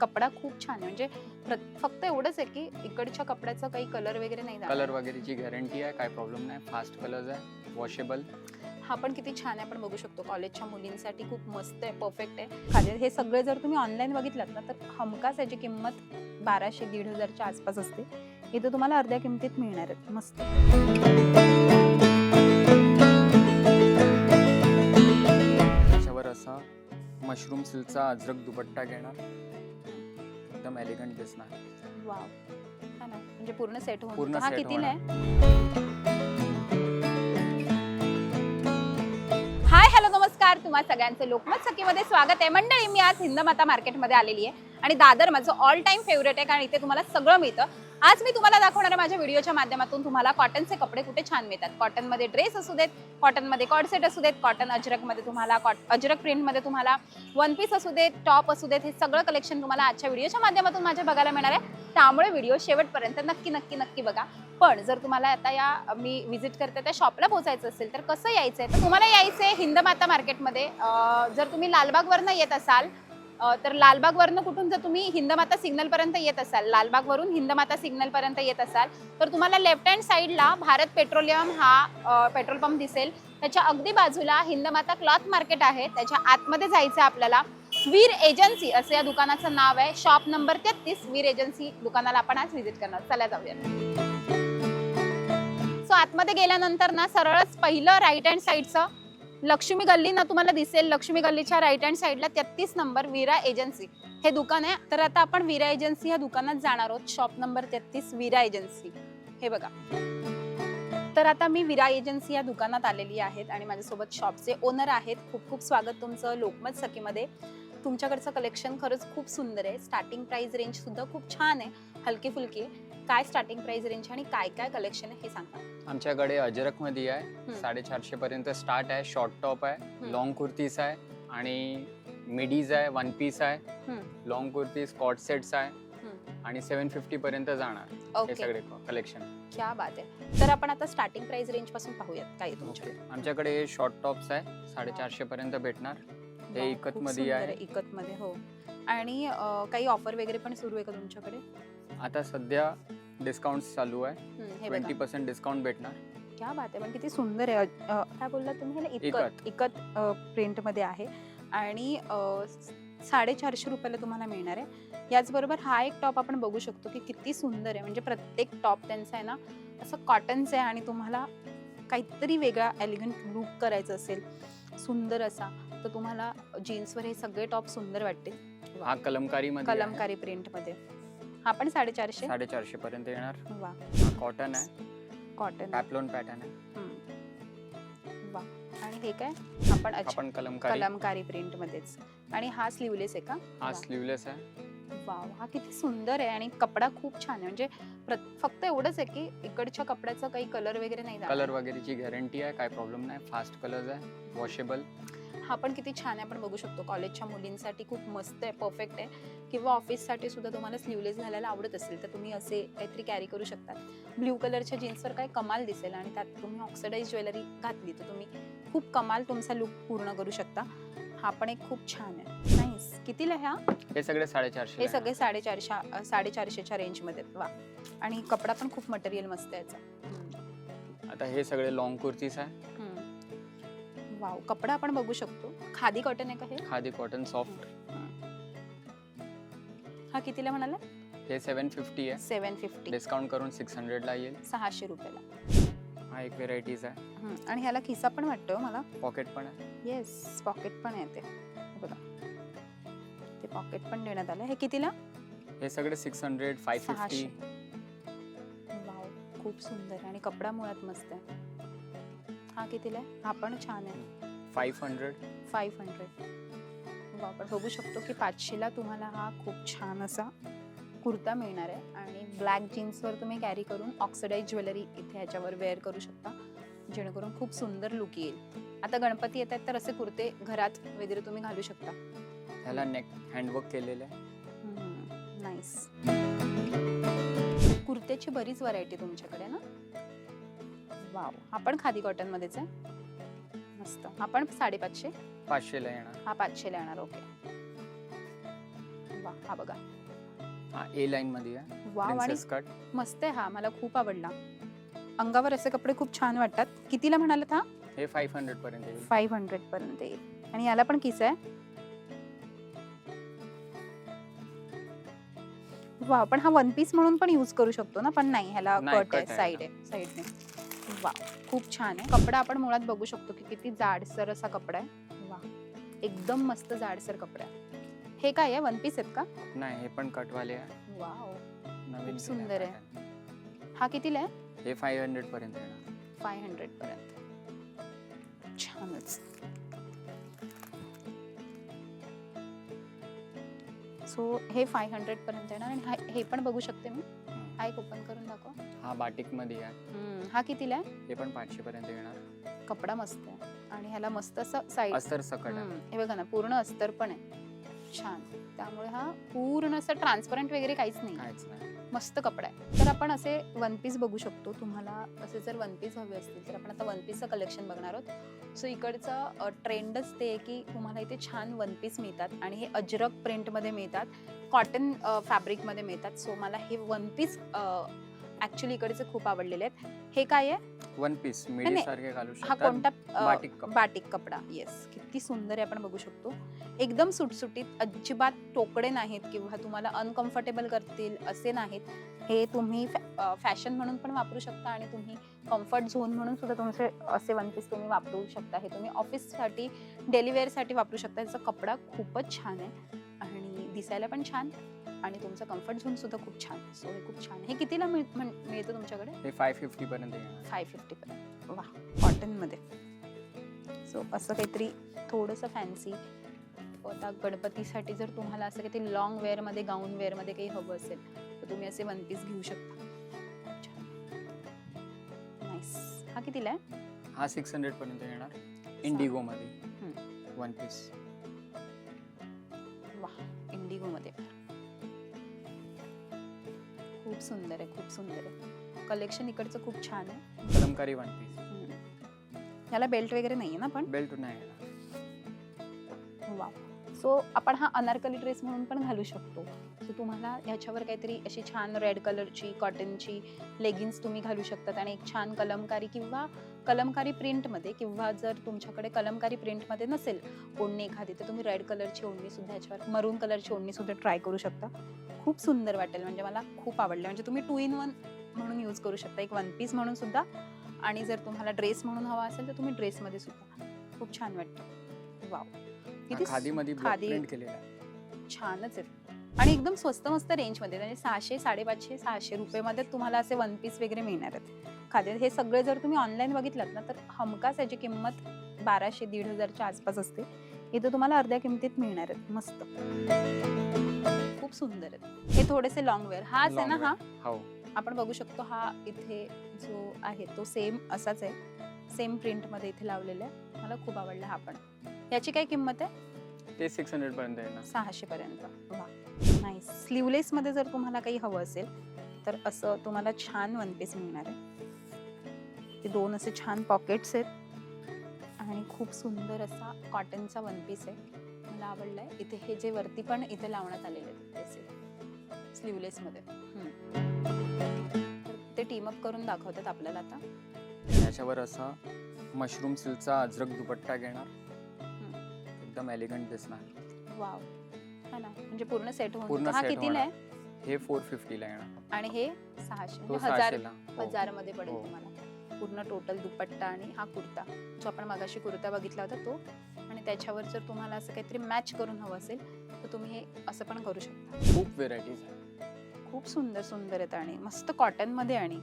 कपडा खूप छान आहे. म्हणजे प्र- फक्त एवढंच आहे की इकडच्या कपड्याचा काही कलर वगैरे नाही जाणार. कलर वगैरेची गॅरंटी आहे काय प्रॉब्लेम नाही. फास्ट कलर्स आहे वॉशेबल हा पण किती छान आहे आपण बघू शकतो. कॉलेजच्या मुलींसाठी खूप मस्त आहे परफेक्ट आहे. खाली हे सगळे जर तुम्ही ऑनलाईन बघितलात ना तर हमखास याची किंमत बाराशे दीड हजारच्या आसपास असते. इथं तुम्हाला अर्ध्या किमतीत मिळणार आहेत. मस्त. त्याच्यावर असा मशरूम सिल्कचा अजरक दुपट्टा घेणार. एकदम एलिगंट दिसणार. वाव हा म्हणजे पूर्ण सेट होऊन पूर्ण. हा set कितीला. आहे हाय हॅलो नमस्कार. तुम्हा सगळ्यांचं लोकमत सखीमध्ये स्वागत आहे. मंडळी मी आज हिंदमाता मार्केटमध्ये आलेली आहे. आणि दादर माझं ऑल टाइम फेवरेट आहे कारण इथे तुम्हाला सगळं मिळतं. आज मी तुम्हाला दाखवणार माझ्या व्हिडिओच्या माध्यमातून तुम्हाला कॉटनचे कपडे कुठे छान मिळतात. कॉटनमध्ये ड्रेस असू देत कॉटनमध्ये कॉडसेट असू देत कॉटन अजरकमध्ये तुम्हाला कॉट अजरक प्रिंटमध्ये तुम्हाला वन पीस असू देत टॉप असू देत हे सगळं कलेक्शन तुम्हाला आजच्या व्हिडिओच्या माध्यमातून माझ्या बघायला मिळणार आहे. त्यामुळे व्हिडिओ शेवटपर्यंत नक्की नक्की नक्की बघा. पण जर तुम्हाला आता या मी व्हिजिट करते त्या शॉपला पोहोचायचं असेल तर कसं यायचं आहे तर तुम्हाला यायचं आहे हिंदमाता मार्केटमध्ये जर तुम्ही लालबागवरनं येत असाल तर लालबागवरनं कुठून जर तुम्ही हिंदमाता सिग्नलपर्यंत येत असाल लालबागवरून हिंदमाता सिग्नलपर्यंत येत असाल तर तुम्हाला लेफ्ट हँड साईडला भारत पेट्रोलियम हा पेट्रोल पंप दिसेल. त्याच्या अगदी बाजूला हिंदमाता क्लॉथ मार्केट आहे. त्याच्या आतमध्ये जायचं आहे आपल्याला वीर एजन्सी असं या दुकानाचं नाव आहे. शॉप नंबर तेहतीस वीर एजन्सी दुकानाला आपण आज व्हिजिट करणार. चला जाऊया. सो आतमध्ये गेल्यानंतर ना सरळच पहिलं राईट हँड साईडचं लक्ष्मी गल्ली ना तुम्हाला दिसेल. लक्ष्मी गल्लीच्या राईट हँड साईडला तेहतीस नंबर विरा एजन्सी हे दुकान आहे. तर आता आपण विरा एजन्सी ह्या दुकानात जाणार आहोत. शॉप नंबर तेहतीस विरा एजन्सी हे बघा. तर आता मी विरा एजन्सी या दुकानात आलेली आहेत आणि माझ्यासोबत शॉपचे ओनर आहेत. खूप खूप स्वागत तुमचं लोकमत सखीमध्ये. तुमच्याकडचं कलेक्शन खरंच खूप सुंदर आहे. स्टार्टिंग प्राइस रेंज सुद्धा खूप छान आहे. हलकी फुलकी. काय स्टार्टिंग प्राइस रेंज आणि काय काय कलेक्शन आहे हे सांगा आमच्याकडे अजरकमध्ये आहे. साडेचारशे पर्यंत स्टार्ट आहे शॉर्ट टॉप आहे. लॉंग कुर्तीज आहे आणि मिडीज आहे वन पीस आहे. लॉंग कुर्तीज कॉट सेट्स आहे. आणि सेवन फिफ्टी पर्यंत जाणार हे सगळे कलेक्शन क्या बात आहे. तर आपण आता स्टार्टिंग प्राइस रेंजपासून पाहूयात काय तुमच्याकडे. आमच्याकडे हे शॉर्ट टॉप्स आहे साडेचारशे पर्यंत भेटणार. हे इकत मध्ये आहे. इकत मध्ये हो. आणि काही ऑफर वगैरे पण सुरू आहे का तुमच्याकडे? आता सध्या डिस्काउंट चालू आहे. हम्म, हे ट्वेंटी बघा पर्सेंट डिस्काउंट भेटणार. क्या बात आहे. पण किती सुंदर आहे. अ, अ, काय बोलला तुम्ही? ह्याला इकत. इकत. प्रिंटमध्ये आहे. आणि अ, स- साडेचारशे रुपयाला तुम्हाला मिळणार आहे. याचबरोबर हा एक टॉप आपण बघू शकतो की किती सुंदर आहे. म्हणजे प्रत्येक टॉप त्यांचा आहे ना असं कॉटनचं आहे आणि तुम्हाला काहीतरी वेगळा एलिगंट लुक करायचं असेल. सुंदर असा. तर तुम्हाला जीन्सवर हे सगळे टॉप सुंदर वाटतील. हा कलमकारी मध्ये कलमकारी प्रिंटमध्ये हा पण साडेचारशे? साडेचारशे पर्यंत येणार. वा. कॉटन आहे. कॉटन पॅपलोन पॅटर्न आहे. वा. आणि हे काय? आपण अच्छा. आपण कलमकारी. कलमकारी प्रिंट मध्येच. आणि हा स्लीवलेस आहे का? हा वा. स्लीवलेस आहे. वाव हा किती सुंदर आहे आणि कपडा खूप छान आहे. म्हणजे प्रत- फक्त एवढंच आहे की इकडच्या कपड्याचा काही कलर वगैरे नाही जाणार. कलर वगैरेची गॅरंटी आहे. काय प्रॉब्लेम नाही. फास्ट कलर्स आहे. वॉशेबल हा पण किती छान आहे. आपण बघू शकतो कॉलेजच्या मुलींसाठी खूप मस्त आहे परफेक्ट आहे. किंवा ऑफिससाठी सुद्धा तुम्हाला स्लीवलेस घालायला आवडत असेल तर तुम्ही असे काहीतरी कॅरी करू शकता. ब्ल्यू कलरच्या जीन्सवर काय कमाल दिसेल आणि त्यात तुम्ही ऑक्सिडाईज ज्वेलरी घातली तर तुम्ही खूप कमाल तुमचा लुक पूर्ण करू शकता. हा पण एक खूप छान आहे. नाईस कितीला ह्या हे? सगळे साडेचारशे हे सगळे साडेचारशे साडेचारशेच्या रेंजमध्ये वा. आणि कपडा पण खूप मटेरियल मस्त आहे याचा. आता हे सगळे लॉंग कुर्तीज आहे. वाव कपडा आपण बघू शकतो. खादी कॉटन आहे. का हे खादी कॉटन सॉफ्ट हा कितीला म्हणाला? हे सेवन फिफ्टी आहे. सेवन फिफ्टी डिस्काउंट करून सिक्स हंड्रेडला येईल. सहाशे रुपयाला. हा एक व्हेरायटीज आहे. आणि ह्याला खिसा पण वाटतो मला. पॉकेट पण आहे. येस पॉकेट पण आहे ते. हे बघा. ते पॉकेट पण देण्यात आलं. हे कितीला? हे सगळे six hundred five fifty wow खूप सुंदर. आणि कपडा मुळात मस्त आहे. हा कितीला आहे? हा पण छान आहे. फाईव्ह हंड्रेड फाईव्ह हंड्रेड आपण बघू शकतो की पाचशेला तुम्हाला हा खूप छान असा कुर्ता मिळणार आहे. आणि ब्लॅक जीन्सवर तुम्ही कॅरी करून ऑक्सिडाईज ज्वेलरी इथे ह्याच्यावर वेअर करू शकता. जेणेकरून खूप सुंदर लुक येईल. आता गणपती येत आहेत तर असे कुर्ते घरात वगैरे तुम्ही घालू शकता. ह्याला नेक हँडवर्क केलेलं आहे. नाईस कुर्त्याची बरीच व्हरायटी तुमच्याकडे ना? वाव. हा पण खादी कॉटन मध्येच आहे? मस्त. हा पण साडेपाचशे? पाचशेला येणार. हा पाचशेला येणार. ओके. वा हा बघा. हा ए लाईन मध्ये आहे वा आणि कट मस्त आहे हा. मला खूप आवडला. अंगावर असे कपडे खूप छान वाटतात. कितीला म्हणालात हा? हे फाईव्ह हंड्रेड पर्यंत येईल. फाईव्ह हंड्रेड पर्यंत येईल. आणि याला पण किस आहे? वा पण हा वन पीस म्हणून पण यूज करू शकतो ना? पण नाही ह्याला नाही, कट आहे cut आहे साईड आहे साईडने वा खूप छान आहे. कपडा आपण मुळात बघू शकतो की किती जाडसर असा कपडा आहे. वा. एकदम मस्त जाडसर कपडा आहे. हे काय आहे? वन पीस आहेत का? नाही हे पण कटवाले आहे. वाव. नवीन सुंदर आहे. हा कितीला आहे? हे फाईव्ह हंड्रेड पर्यंत येणार. फाय हंड्रेड पर्यंत. छानच. सो हे फाय हंड्रेड पर्यंत येणार आणि हा- हे पण बघू शकते मी. हा एक ओपन करून दाखव. हा बाटिकमध्ये आहे हम्म, हा कितीला आहे? हे पण पाचशे पर्यंत येणार. कपडा मस्त आहे. आणि ह्याला मस्त असं साईड अस्तर सकट आहे. हे बघा ना पूर्ण अस्तर पण आहे. छान. त्यामुळे हा पूर्ण असं ट्रान्सपरंट वगैरे काहीच नाही. काहीच नाही. मस्त कपडा आहे. तर आपण असे वन पीस बघू शकतो. तुम्हाला असे जर वन पीस हवे असतील तर आपण आता वन पीसचं कलेक्शन बघणार आहोत. सो इकडचं ट्रेंडच ते आहे की तुम्हाला इथे छान वन पीस मिळतात. आणि हे अजरक प्रिंटमध्ये मिळतात. कॉटन फॅब्रिकमध्ये मिळतात. सो मला हे वन पीस ॲक्च्युली इकडचे खूप आवडलेले आहेत. हे काय आहे? वन पीस सारखे घालू हा कोणता बाटिक कपडा. बाटिक कपडा. येस किती सुंदर आहे आपण बघू शकतो. एकदम सुटसुटीत अजिबात टोकडे नाहीत किंवा तुम्हाला अनकम्फर्टेबल करतील असे नाहीत. हे तुम्ही फॅशन म्हणून पण वापरू शकता आणि तुम्ही कम्फर्ट झोन म्हणून सुद्धा तुमचे असे वन पीस तुम्ही वापरू शकता. हे तुम्ही ऑफिससाठी डेली वेअरसाठी वापरू शकता. याचा कपडा खूपच छान आहे. दिसायला पण छान आणि तुमचा कम्फर्ट झोन सुद्धा खूप छान. सो हे खूप छान हे कितीला मिळ म्हण- मिळतं तुमच्याकडे? हे फाय फिफ्टी पर्यंत येणार फाय फिफ्टी पर्यंत. वा कॉटनमध्ये सो असं काहीतरी थोडंसं फॅन्सी आता गणपतीसाठी जर तुम्हाला असं काहीतरी लॉंग वेअरमध्ये गाऊन वेअरमध्ये काही हवं असेल तर तुम्ही असे वन पीस घेऊ शकता. नाईस हा कितीला आहे? हा सिक्स हंड्रेड पर्यंत येणार. इंडिगो मध्ये. वन पीस वा इंडिगोमध्ये खूप सुंदर आहे खूप सुंदर आहे. कलेक्शन इकडचं खूप छान आहे. कलमकारी वन पीस हम्म. याला बेल्ट वगैरे नाही आहे ना पण? बेल्ट नाही वा सो आपण हा अनारकली ड्रेस म्हणून पण घालू शकतो. सो तुम्हाला ह्याच्यावर काहीतरी अशी छान रेड कलरची कॉटनची लेगिन्स तुम्ही घालू शकतात. आणि एक छान कलमकारी किंवा कलमकारी प्रिंटमध्ये किंवा जर तुमच्याकडे कलमकारी प्रिंटमध्ये नसेल ओढणी एखादी तर तुम्ही रेड कलरची ओढणी सुद्धा ह्याच्यावर मरून कलरची ओढणी सुद्धा ट्राय करू शकता. खूप सुंदर वाटेल. म्हणजे मला खूप आवडलं. म्हणजे तुम्ही टू इन वन म्हणून यूज करू शकता. एक वन पीस म्हणून सुद्धा. आणि जर तुम्हाला ड्रेस म्हणून हवा असेल तर तुम्ही ड्रेसमध्ये सुद्धा. खूप छान वाटतं. वाव किती खादी मध्ये खादी- प्रिंट केलेला आहे. छानच आहेत आणि एकदम स्वस्त मस्त रेंजमध्ये म्हणजे सहाशे साडेपाचशे सहाशे रुपयेमध्ये तुम्हाला असे वन पीस वगैरे मिळणार आहेत. खाद्य हे सगळे जर तुम्ही ऑनलाईन बघितलात ना तर हमखास याची किंमत बाराशे दीड हजारच्या आसपास असते. इथं तुम्हाला अर्ध्या किमतीत मिळणार आहेत. मस्त. खूप सुंदर आहेत. हे थोडेसे लॉंग वेअर हाच आहे ना हा. हो. आपण बघू शकतो हा इथे जो आहे तो सेम असाच आहे. सेम प्रिंटमध्ये इथे लावलेला आहे. मला खूप आवडला हा पण. याची काय किंमत आहे? ते सिक्स हंड्रेड पर्यंत येणार सहाशे पर्यंत. वा. नाही स्लीवलेस मध्ये जर तुम्हाला काही हवं असेल तर असं तुम्हाला छान वन पीस मिळणार आहे. ते दोन असे छान पॉकेट्स आहेत. आणि खूप सुंदर असा कॉटनचा वन पीस आहे. मला आवडलाय. इथे हे जे वरती पण इथे लावण्यात आलेले आहेत स्लीवलेस मध्ये. ते टीमअप करून दाखवतात आपल्याला आता. याच्यावर असा मशरूम सिल्कचा अजरक दुपट्टा घेणार. एकदम एलिगंट दिसणार. वाव. हा ना म्हणजे पूर्ण सेट होऊन पूर्ण जातो. हा set कितीला होणार. आहे? हे फोर फिफ्टीला येणार. आणि हे सहाशे तो म्हणजे हजार सहाशेला हो. हजारमध्ये पडेल हो. तुम्हाला. पूर्ण टोटल दुपट्टा आणि हा कुर्ता. जो आपण मगाशी कुर्ता बघितला होता तो. आणि त्याच्यावर जर तुम्हाला असं काहीतरी मॅच करून हवं असेल तर तुम्ही हे असं पण करू शकता. खूप व्हेरायटीज आहे खूप सुंदर सुंदर आहेत आणि मस्त कॉटनमध्ये आणि.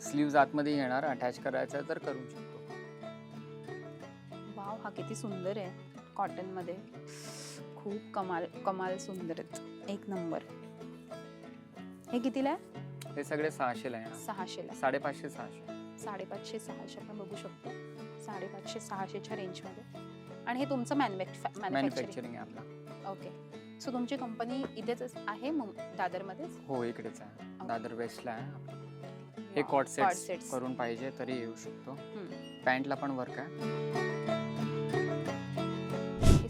स्लीव्ज आतमध्ये येणार अटॅच करायचा तर करू शकतो. हा किती सुंदर आहे. कॉटनमध्ये खूप कमाल कमाल सुंदर आहेत एक नंबर. हे कितीला आहे? हे सगळे सहाशेला येणार सहाशेला. साडेपाचशे सहाशे. साडेपाचशे सहाशे आपण बघू शकतो. साडेपाचशे सहाशेच्या रेंजमध्ये. आणि हे तुमचं मॅन्युफॅक्चरिंग मॅन्युफॅक्चरिंग आहे आपला. ओके सो तुमची कंपनी इथेच आहे मुं- दादरमध्येच? हो इकडेच आहे. दादर वेस्टला आहे. हे कॉट सेट. करून पाहिजे तरी येऊ शकतो. हम्म. पॅन्टला पण वर्क आहे.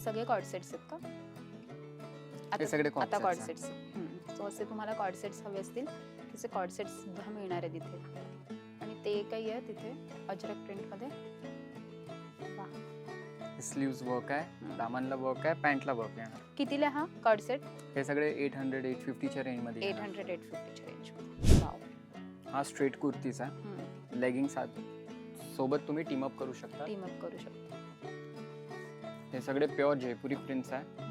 सगळे कॉर्ड सेट्स आहेत का? हे सगळे आता cordsets कॉर्ड आहे. सेट्स सो असे तुम्हाला कॉर्ड सेट्स हवे असतील तसे कॉर्ड सेट्स सुद्धा मिळणार आहे तिथे आणि ते काही आहे तिथे अजरक प्रिंटमध्ये स्लीव्स वर्क आहे. दामनला वर्क आहे पॅन्टला वर्क येणार कितीला हा कॉर्ड सेट हे सगळे एट हंड्रेड एट फिफ्टीच्या रेंजमध्ये एट. हंड्रेड एट फिफ्टीच्या रेंज हा स्ट्रेट कुर्तीचा. लेगिंग सोबत तुम्ही टीम अप करू शकता. टीम अप करू शकतो. हे सगळे प्युअर जयपुरी प्रिंट्स आहे.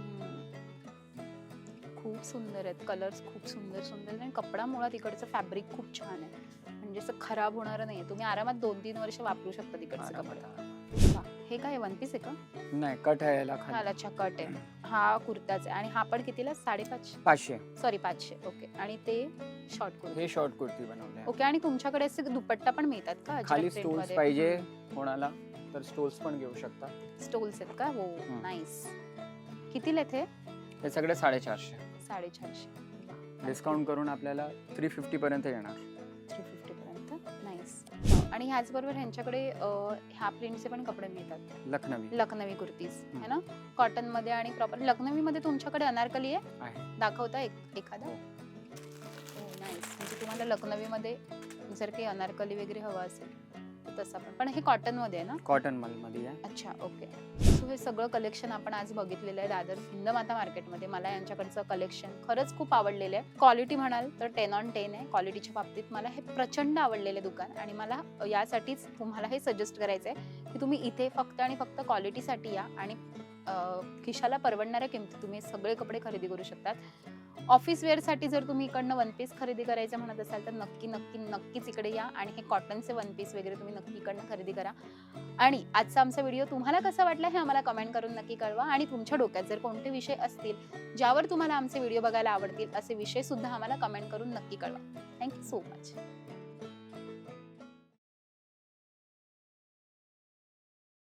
खूप सुंदर आहेत. कलर्स खूप सुंदर सुंदर आणि कपडा मुळात इकडचं फॅब्रिक खूप छान आहे. म्हणजे असं खराब होणार नाही तुम्ही आरामात दोन तीन वर्ष वापरू शकता तिकडचे कपडे. वा, हे काय वन पीस आहे का? नाही कट आहे याला हा अच्छा कट आहे. हा कुर्ताच आहे. आणि हा पण कितीला? साडेपाचशे? पाचशे. सॉरी पाचशे. ओके आणि ते शॉर्ट कुर्ता. हे शॉर्ट कुर्ती बनवले ओके आणि तुमच्याकडे असे दुपट्टा पण मिळतात का? खाली पाहिजे कोणाला? तर स्टोल्स पण घेऊ शकता. स्टोल्स आहेत का? हो हम्म. नाईस कितीला आहेत हे? हे सगळे साडेचारशे. साडेचारशे. डिस्काउंट करून आपल्याला थ्री फिफ्टी पर्यंत येणार. थ्री फिफ्टी पर्यंत. नाईस आणि ह्याचबरोबर ह्यांच्याकडे अं, ह्या प्रिंटचे पण कपडे मिळतात. लखनवी. लखनवी कुर्तीज है. ना? कॉटनमध्ये आणि प्रॉपर लखनवी मध्ये तुमच्याकडे अनारकली आहे? आहे. दाखवता एक एखादा? हो. नाईस म्हणजे तुम्हाला लखनवी मध्ये जर काही अनारकली वगैरे हवा असेल तसं पण पण हे कॉटनमध्ये आहे ना? कॉटनमध्ये आहे अच्छा ओके सो हे सगळं कलेक्शन आपण आज बघितलेलं आहे दादर हिंदमाता मार्केटमध्ये मला यांच्याकडचं कलेक्शन खरंच खूप आवडलेलं आहे. क्वालिटी म्हणाल तर टेन ऑन टेन आहे. क्वालिटीच्या बाबतीत मला हे प्रचंड आवडलेलं दुकान आणि मला यासाठीच तुम्हाला हे सजेस्ट करायचं आहे की तुम्ही इथे फक्त आणि फक्त क्वालिटीसाठी या आणि खिशाला परवडणाऱ्या किमती तुम्ही सगळे कपडे खरेदी करू शकतात. ऑफिस वेअरसाठी जर तुम्ही इकडनं वन पीस खरेदी करायचं म्हणत असाल तर नक्की नक्की नक्कीच इकडे या आणि हे कॉटनचे वन पीस वगैरे तुम्ही नक्की इकडनं खरेदी करा. आणि आजचा आमचा व्हिडिओ तुम्हाला कसा वाटला हे आम्हाला कमेंट करून नक्की कळवा आणि तुमच्या डोक्यात जर कोणते विषय असतील ज्यावर तुम्हाला आमचे व्हिडिओ बघायला आवडतील असे विषय सुद्धा आम्हाला कमेंट करून नक्की कळवा. Thank you so much